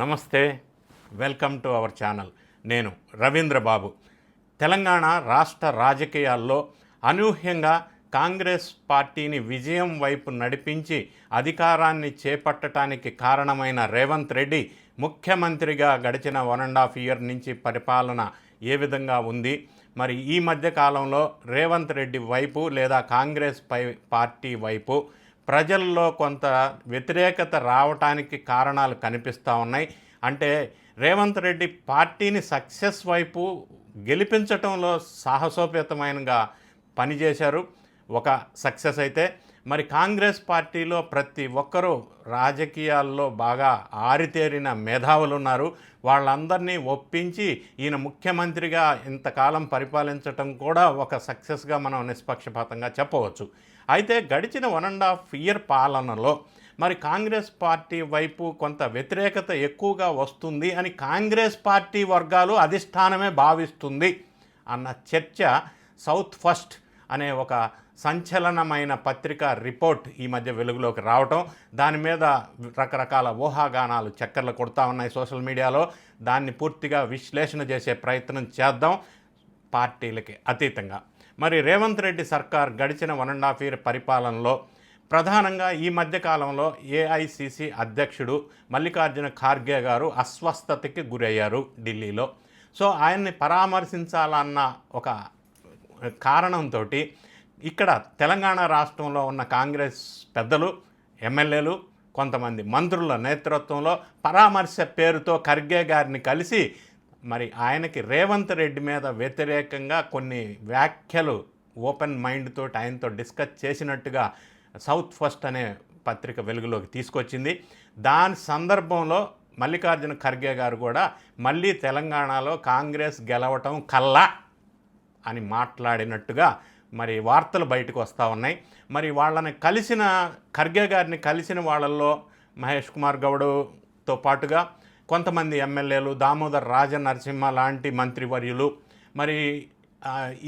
నమస్తే welcome to our channel. నేను రవీంద్ర బాబు. తెలంగాణ రాష్ట్ర రాజకీయాల్లో అనూహ్యంగా కాంగ్రెస్ పార్టీని విజయం వైపు నడిపించి అధికారాన్ని చేపట్టడానికి కారణమైన రేవంత్ రెడ్డి ముఖ్యమంత్రిగా గడిచిన వన్ అండ్ హాఫ్ ఇయర్ నుంచి పరిపాలన ఏ విధంగా ఉంది? మరి ఈ మధ్య కాలంలో రేవంత్ రెడ్డి వైపు లేదా కాంగ్రెస్ పై పార్టీ వైపు ప్రజల్లో కొంత వ్యతిరేకత రావటానికి కారణాలు కనిపిస్తూ ఉన్నాయి. అంటే రేవంత్ రెడ్డి పార్టీని సక్సెస్ వైపు గెలిపించటంలో సాహసోపేతమైనగా పనిచేశారు. ఒక సక్సెస్ అయితే మరి కాంగ్రెస్ పార్టీలో ప్రతి ఒక్కరూ రాజకీయాల్లో బాగా ఆరితేరిన మేధావులు ఉన్నారు వాళ్ళందరినీ ఒప్పించి ఈయన ముఖ్యమంత్రిగా ఇంతకాలం పరిపాలించటం కూడా ఒక సక్సెస్గా మనం నిష్పక్షపాతంగా చెప్పవచ్చు. అయితే గడిచిన వన్ అండ్ హాఫ్ ఇయర్ పాలనలో మరి కాంగ్రెస్ పార్టీ వైపు కొంత వ్యతిరేకత ఎక్కువగా వస్తుంది అని కాంగ్రెస్ పార్టీ వర్గాలు అధిష్టానమే భావిస్తుంది అన్న చర్చ సౌత్ ఫస్ట్ అనే ఒక సంచలనమైన పత్రిక రిపోర్ట్ ఈ మధ్య వెలుగులోకి రావటం. దాని మీద రకరకాల ఊహాగానాలు చక్కర్లు కొడతా ఉన్నాయి సోషల్ మీడియాలో. దాన్ని పూర్తిగా విశ్లేషణ చేసే ప్రయత్నం చేద్దాం పార్టీలకి అతీతంగా. మరి రేవంత్ రెడ్డి సర్కార్ గడిచిన వన్ అండ్ హాఫ్ ఇయర్ పరిపాలనలో ప్రధానంగా ఈ మధ్యకాలంలో ఏఐసిసి అధ్యక్షుడు మల్లికార్జున ఖార్గే గారు అస్వస్థతకి గురయ్యారు ఢిల్లీలో. సో ఆయన్ని పరామర్శించాలన్న ఒక కారణంతో ఇక్కడ తెలంగాణ రాష్ట్రంలో ఉన్న కాంగ్రెస్ పెద్దలు ఎమ్మెల్యేలు కొంతమంది మంత్రుల నేతృత్వంలో పరామర్శ పేరుతో ఖర్గే గారిని కలిసి మరి ఆయనకి రేవంత్ రెడ్డి మీద వ్యతిరేకంగా కొన్ని వ్యాఖ్యలు ఓపెన్ మైండ్ తోటి ఆయనతో డిస్కస్ చేసినట్టుగా సౌత్ ఫస్ట్ అనే పత్రిక వెలుగులోకి తీసుకొచ్చింది. దాని సందర్భంలో మల్లికార్జున ఖర్గే గారు కూడా మళ్ళీ తెలంగాణలో కాంగ్రెస్ గెలవటం కల్లా అని మాట్లాడినట్టుగా మరి వార్తలు బయటకు వస్తూ ఉన్నాయి. మరి వాళ్ళని కలిసిన ఖర్గే గారిని కలిసిన వాళ్ళల్లో మహేష్ కుమార్ గౌడ్తో పాటుగా కొంతమంది ఎమ్మెల్యేలు దామోదర్ రాజ నరసింహ లాంటి మంత్రివర్యులు మరి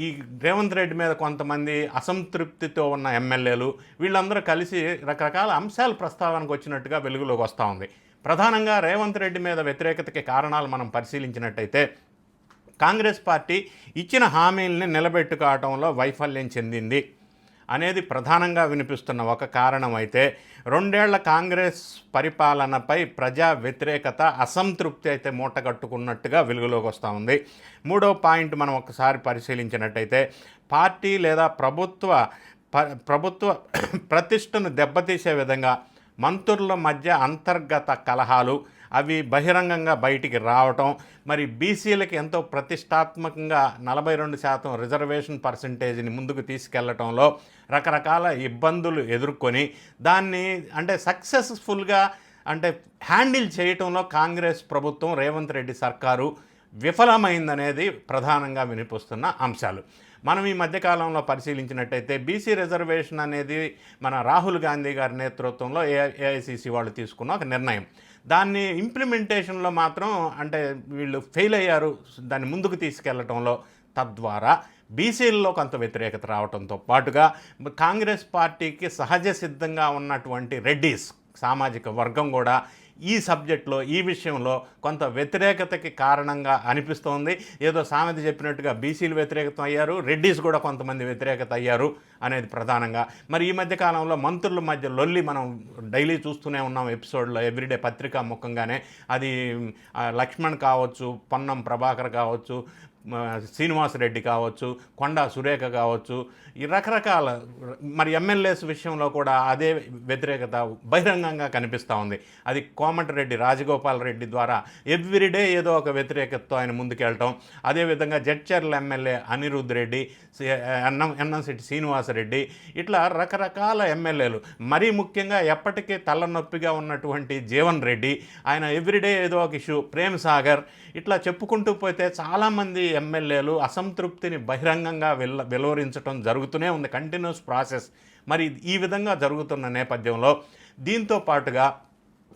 ఈ రేవంత్ రెడ్డి మీద కొంతమంది అసంతృప్తితో ఉన్న ఎమ్మెల్యేలు వీళ్ళందరూ కలిసి రకరకాల అంశాలు ప్రస్తావనకు వచ్చినట్టుగా వెలుగులోకి వస్తూ ఉంది. ప్రధానంగా రేవంత్ రెడ్డి మీద వ్యతిరేకతకి కారణాలు మనం పరిశీలించినట్టయితే కాంగ్రెస్ పార్టీ ఇచ్చిన హామీల్ని నిలబెట్టుకోవటంలో వైఫల్యం చెందింది. అనేది ప్రధానంగా వినిపిస్తున్న ఒక కారణం అయితే రెండేళ్ళ కాంగ్రెస్ పరిపాలనపై ప్రజా వ్యతిరేకత అసంతృప్తి అయితే మూటగట్టుకున్నట్టుగా వెలుగులోకి వస్తూ ఉంది. మూడో పాయింట్ మనం ఒకసారి పరిశీలించినట్టయితే పార్టీ లేదా ప్రభుత్వ ప- ప్రభుత్వ ప్రతిష్టను దెబ్బతీసే విధంగా మంత్రుల మధ్య అంతర్గత కలహాలు అవి బహిరంగంగా బయటికి రావటం మరి బీసీలకి ఎంతో ప్రతిష్టాత్మకంగా నలభై రెండు శాతం రిజర్వేషన్ పర్సంటేజ్ని ముందుకు తీసుకెళ్ళటంలో రకరకాల ఇబ్బందులు ఎదుర్కొని దాన్ని అంటే సక్సెస్ఫుల్గా అంటే హ్యాండిల్ చేయటంలో కాంగ్రెస్ ప్రభుత్వం రేవంత్ రెడ్డి సర్కారు విఫలమైందనేది ప్రధానంగా వినిపిస్తున్న అంశాలు. మనం ఈ మధ్యకాలంలో పరిశీలించినట్టయితే బీసీ రిజర్వేషన్ అనేది మన రాహుల్ గాంధీ గారి నేతృత్వంలో ఏ ఏఐసిసి వాళ్ళు తీసుకున్న ఒక నిర్ణయం. దాన్ని ఇంప్లిమెంటేషన్లో మాత్రం అంటే వీళ్ళు ఫెయిల్ అయ్యారు దాన్ని ముందుకు తీసుకెళ్ళటంలో తద్వారా బీసీలలో కొంత వ్యతిరేకత రావడంతో పాటుగా కాంగ్రెస్ పార్టీకి సహజ సిద్ధంగా ఉన్నటువంటి రెడ్డీస్ సామాజిక వర్గం కూడా ఈ సబ్జెక్ట్లో ఈ విషయంలో కొంత వ్యతిరేకతకి కారణంగా అనిపిస్తోంది. ఏదో సామెత చెప్పినట్టుగా బీసీలు వ్యతిరేకత అయ్యారు రెడ్డీస్ కూడా కొంతమంది వ్యతిరేకత అయ్యారు అనేది ప్రధానంగా. మరి ఈ మధ్య కాలంలో మంత్రుల మధ్య లొల్లి మనం డైలీ చూస్తూనే ఉన్నాం ఎపిసోడ్లో ఎవ్రీడే పత్రికా ముఖంగానే. అది లక్ష్మణ్ కావచ్చు పొన్నం ప్రభాకర్ కావచ్చు శ్రీనివాసరెడ్డి కావచ్చు కొండా సురేఖ కావచ్చు ఈ రకరకాల మరి ఎమ్మెల్యేస్ విషయంలో కూడా అదే వ్యతిరేకత బహిరంగంగా కనిపిస్తూ ఉంది. అది కోమటిరెడ్డి రాజగోపాల్ రెడ్డి ద్వారా ఎవ్రీడే ఏదో ఒక వ్యతిరేకతతో ఆయన ముందుకెళ్ళటం. అదేవిధంగా జడ్చర్ల ఎమ్మెల్యే అనిరుద్ రెడ్డి సి- ఎన్నం ఎన్నంశెట్టి శ్రీనివాసరెడ్డి ఇట్లా రకరకాల ఎమ్మెల్యేలు. మరీ ముఖ్యంగా ఎప్పటికీ తలనొప్పిగా ఉన్నటువంటి జీవన్ రెడ్డి ఆయన ఎవ్రీడే ఏదో ఒక ఇష్యూ ప్రేమ్ సాగర్ ఇట్లా చెప్పుకుంటూ పోతే చాలామంది ఎమ్మెల్యేలు అసంతృప్తిని బహిరంగంగా వెల్ల వెలువరించడం జరుగుతూనే ఉంది. కంటిన్యూస్ ప్రాసెస్ మరి ఈ విధంగా జరుగుతున్న నేపథ్యంలో దీంతో పాటుగా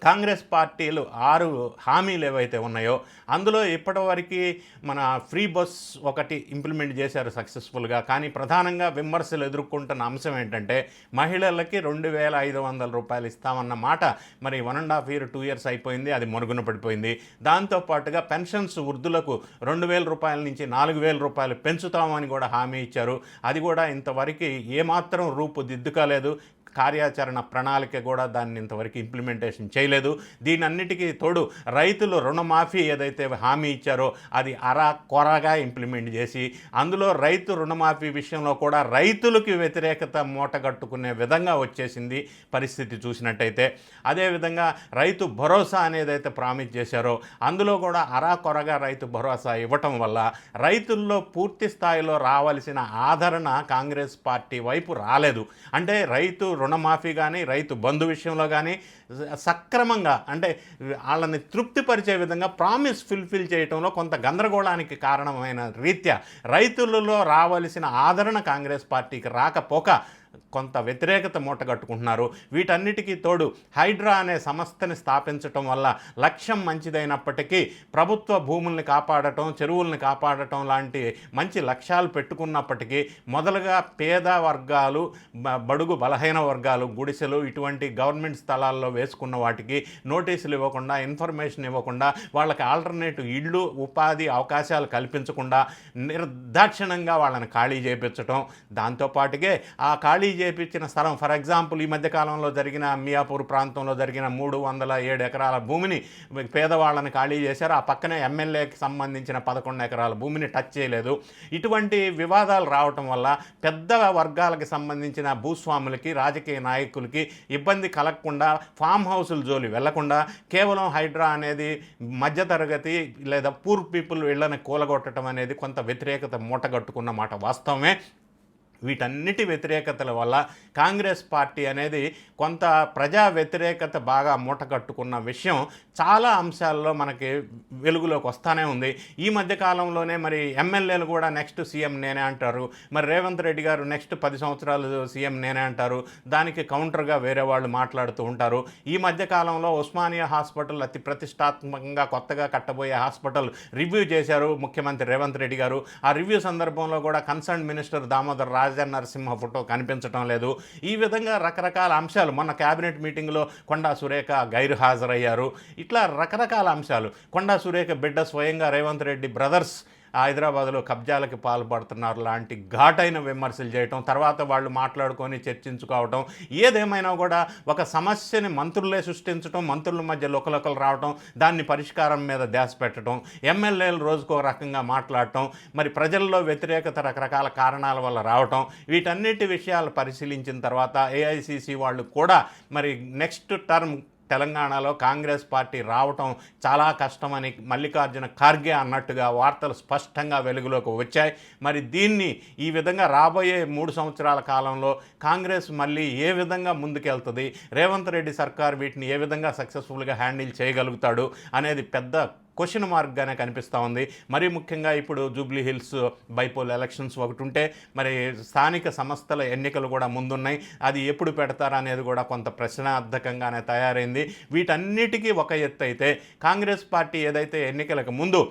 కాంగ్రెస్ పార్టీలు ఆరు హామీలు ఏవైతే ఉన్నాయో అందులో ఇప్పటివరకు మన ఫ్రీ బస్ ఒకటి ఇంప్లిమెంట్ చేశారు సక్సెస్ఫుల్గా. కానీ ప్రధానంగా విమర్శలు ఎదుర్కొంటున్న అంశం ఏంటంటే మహిళలకి రెండు వేల ఐదు వందల రూపాయలు ఇస్తామన్న మాట మరి one and half year two years అయిపోయింది అది మరుగున పడిపోయింది. దాంతోపాటుగా పెన్షన్స్ వృద్ధులకు రెండు వేల రూపాయల నుంచి నాలుగు వేల రూపాయలు పెంచుతామని కూడా హామీ ఇచ్చారు. అది కూడా ఇంతవరకు ఏమాత్రం రూపు దిద్దుకాలేదు. కార్యాచరణ ప్రణాళిక కూడా దాన్ని ఇంతవరకు ఇంప్లిమెంటేషన్ చేయలేదు. దీని అన్నిటికీ తోడు రైతులు రుణమాఫీ ఏదైతే హామీ ఇచ్చారో అది అరా కొరగా ఇంప్లిమెంట్ చేసి అందులో రైతు రుణమాఫీ విషయంలో కూడా రైతులకి వ్యతిరేకత మూటగట్టుకునే విధంగా వచ్చేసింది పరిస్థితి చూసినట్టయితే. అదేవిధంగా రైతు భరోసా అనేది అయితే ప్రామిస్ చేశారో అందులో కూడా అరా కొరగా రైతు భరోసా ఇవ్వటం వల్ల రైతుల్లో పూర్తి స్థాయిలో రావాల్సిన ఆదరణ కాంగ్రెస్ పార్టీ వైపు రాలేదు. అంటే రైతు రుణమాఫీ కానీ రైతు బంధు విషయంలో కానీ సక్రమంగా అంటే వాళ్ళని తృప్తిపరిచే విధంగా ప్రామిస్ ఫుల్ఫిల్ చేయటంలో కొంత గందరగోళానికి కారణమైన రీత్యా రైతులలో రావలసిన ఆదరణ కాంగ్రెస్ పార్టీకి రాకపోక కొంత వ్యతిరేకత మూటగట్టుకుంటున్నారు వీటన్నిటికీ తోడు హైడ్రా అనే సంస్థని స్థాపించటం వల్ల లక్ష్యం మంచిదైనప్పటికీ ప్రభుత్వ భూముల్ని కాపాడటం చెరువుల్ని కాపాడటం లాంటి మంచి లక్ష్యాలు పెట్టుకున్నప్పటికీ మొదలుగా పేద వర్గాలు బడుగు బలహీన వర్గాలు గుడిసెలు ఇటువంటి గవర్నమెంట్ స్థలాల్లో వేసుకున్న వాటికి నోటీసులు ఇవ్వకుండా ఇన్ఫర్మేషన్ ఇవ్వకుండా వాళ్ళకి ఆల్టర్నేటివ్ ఇళ్ళు ఉపాధి అవకాశాలు కల్పించకుండా నిర్దాక్షిణంగా వాళ్ళని ఖాళీ చేయించటం దాంతోపాటుగే ఆ ఖాళీ చేయించిన స్థలం ఫర్ ఎగ్జాంపుల్ ఈ మధ్యకాలంలో జరిగిన మియాపూర్ ప్రాంతంలో జరిగిన మూడు వందల ఏడు ఎకరాల భూమిని పేదవాళ్ళని ఖాళీ చేశారు. ఆ పక్కనే ఎమ్మెల్యేకి సంబంధించిన పదకొండు ఎకరాల భూమిని టచ్ చేయలేదు. ఇటువంటి వివాదాలు రావటం వల్ల పెద్ద వర్గాలకు సంబంధించిన భూస్వాములకి రాజకీయ నాయకులకి ఇబ్బంది కలగకుండా ఫామ్ హౌసుల జోలి వెళ్ళకుండా కేవలం హైడ్రా అనేది మధ్యతరగతి లేదా పూర్ పీపుల్ ఇళ్ళను కూలగొట్టడం అనేది కొంత వ్యతిరేకత మూటగట్టుకున్న మాట వాస్తవమే. వీటన్నిటి వ్యతిరేకతల వల్ల కాంగ్రెస్ పార్టీ అనేది కొంత ప్రజా వ్యతిరేకత బాగా మూటకట్టుకున్న విషయం చాలా అంశాల్లో మనకి వెలుగులోకి వస్తానే ఉంది. ఈ మధ్య కాలంలోనే మరి ఎమ్మెల్యేలు కూడా నెక్స్ట్ సీఎం నేనే అంటారు. మరి రేవంత్ రెడ్డి గారు నెక్స్ట్ పది సంవత్సరాలు సీఎం నేనే అంటారు. దానికి కౌంటర్గా వేరే వాళ్ళు మాట్లాడుతూ ఉంటారు. ఈ మధ్య కాలంలో ఉస్మానియా హాస్పిటల్ అతి ప్రతిష్టాత్మకంగా కొత్తగా కట్టబోయే హాస్పిటల్ రివ్యూ చేశారు ముఖ్యమంత్రి రేవంత్ రెడ్డి గారు. ఆ రివ్యూ సందర్భంలో కూడా concern minister Damodar Raju Narasimha photo కనిపించడం లేదు. ఈ విధంగా రకరకాల అంశాలు మొన్న కేబినెట్ మీటింగ్లో కొండా సురేఖ గైరు హాజరయ్యారు. ఇట్లా రకరకాల అంశాలు. కొండా సురేఖ బిడ్డ స్వయంగా రేవంత్ రెడ్డి బ్రదర్స్ హైదరాబాద్లో కబ్జాలకి పాల్పడుతున్నారు. లాంటి ఘాటైన విమర్శలు చేయటం తర్వాత వాళ్ళు మాట్లాడుకొని చర్చించుకోవటం ఏదేమైనా కూడా ఒక సమస్యని మంత్రులే సృష్టించడం మంత్రుల మధ్య లోకలోకలు రావటం దాన్ని పరిష్కారం మీద ధ్యాస పెట్టడం ఎమ్మెల్యేలు రోజుకో రకంగా మాట్లాడటం మరి ప్రజల్లో వ్యతిరేకత రకరకాల కారణాల వల్ల రావటం వీటన్నిటి విషయాలు పరిశీలించిన తర్వాత ఏఐసిసి వాళ్ళు కూడా మరి నెక్స్ట్ టర్మ్ తెలంగాణలో కాంగ్రెస్ పార్టీ రావటం చాలా కష్టమని మల్లికార్జున ఖార్గే అన్నట్టుగా వార్తలు స్పష్టంగా వెలుగులోకి వచ్చాయి. మరి దీన్ని ఈ విధంగా రాబోయే మూడు సంవత్సరాల కాలంలో కాంగ్రెస్ మళ్ళీ ఏ విధంగా ముందుకెళ్తుంది? రేవంత్ రెడ్డి సర్కార్ వీటిని ఏ విధంగా సక్సెస్ఫుల్గా హ్యాండిల్ చేయగలుగుతాడు? అనేది పెద్ద క్వశ్చన్ మార్క్గానే కనిపిస్తూ ఉంది. మరీ ముఖ్యంగా ఇప్పుడు జూబ్లీ హిల్స్ బైపోల్ ఎలక్షన్స్ ఒకటి ఉంటే మరి స్థానిక సంస్థల ఎన్నికలు కూడా ముందున్నాయి. అది ఎప్పుడు పెడతారా అనేది కూడా కొంత ప్రశ్నార్థకంగానే తయారైంది. వీటన్నిటికీ ఒక ఎత్తు అయితే కాంగ్రెస్ పార్టీ ఏదైతే ఎన్నికలకు ముందు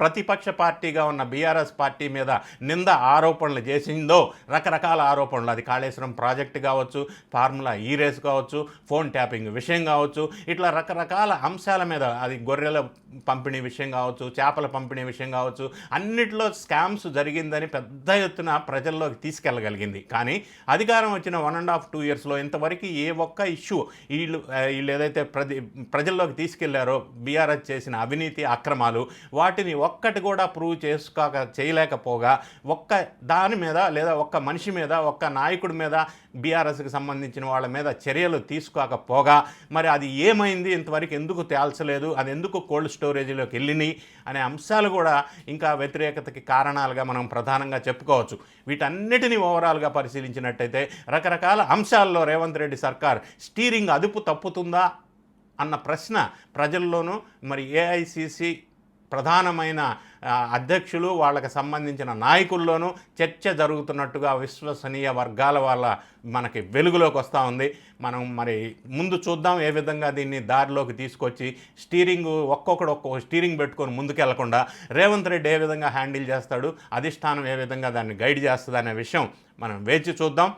ప్రతిపక్ష పార్టీగా ఉన్న బీఆర్ఎస్ పార్టీ మీద నింద ఆరోపణలు చేసిందో రకరకాల ఆరోపణలు. అది కాళేశ్వరం ప్రాజెక్టు కావచ్చు ఫార్ములా ఈ రేస్ కావచ్చు ఫోన్ ట్యాపింగ్ విషయం కావచ్చు ఇట్లా రకరకాల అంశాల మీద అది గొర్రెల పంపిణీ విషయం కావచ్చు చేపల పంపిణీ విషయం కావచ్చు అన్నిట్లో స్కామ్స్ జరిగిందని పెద్ద ఎత్తున ప్రజల్లోకి తీసుకెళ్ళగలిగింది. కానీ అధికారం వచ్చిన వన్ అండ్ హాఫ్ టూ ఇయర్స్లో ఇంతవరకు ఏ ఒక్క ఇష్యూ వీళ్ళు వీళ్ళు ఏదైతే ప్రజల్లోకి తీసుకెళ్ళారో బీఆర్ఎస్ చేసిన అవినీతి అక్రమాలు వాటిని ఒక్కటి కూడా ప్రూవ్ చేసుకోక చేయలేకపోగా ఒక్క దాని మీద లేదా ఒక్క మనిషి మీద ఒక్క నాయకుడి మీద బీఆర్ఎస్కి సంబంధించిన వాళ్ళ మీద చర్యలు తీసుకోకపోగా మరి అది ఏమైంది? ఇంతవరకు ఎందుకు తేల్చలేదు? అది ఎందుకు కోల్డ్ స్టోరేజీలోకి వెళ్ళినాయి? అనే అంశాలు కూడా ఇంకా వ్యతిరేకతకి కారణాలుగా మనం ప్రధానంగా చెప్పుకోవచ్చు. వీటన్నిటిని ఓవరాల్గా పరిశీలించినట్టయితే రకరకాల అంశాల్లో రేవంత్ రెడ్డి సర్కార్ స్టీరింగ్ అదుపు తప్పుతుందా? అన్న ప్రశ్న ప్రజల్లోనూ మరి ఏఐసిసి ప్రధానమైన అధ్యక్షులు వాళ్ళకి సంబంధించిన నాయకుల్లోనూ చర్చ జరుగుతున్నట్టుగా విశ్వసనీయ వర్గాల వాళ్ళ మనకి వెలుగులోకి వస్తూ ఉంది. మనం మరి ముందు చూద్దాం ఏ విధంగా దీన్ని దారిలోకి తీసుకొచ్చి స్టీరింగ్ ఒక్కొక్కడు ఒక్కొక్క స్టీరింగ్ పెట్టుకొని ముందుకెళ్ళకుండా రేవంత్ రెడ్డి ఏ విధంగా హ్యాండిల్ చేస్తాడు అధిష్టానం ఏ విధంగా దాన్ని గైడ్ చేస్తుంది అనే విషయం మనం వేచి చూద్దాం.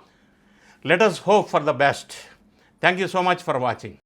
Let us hope for the best thank you so much for watching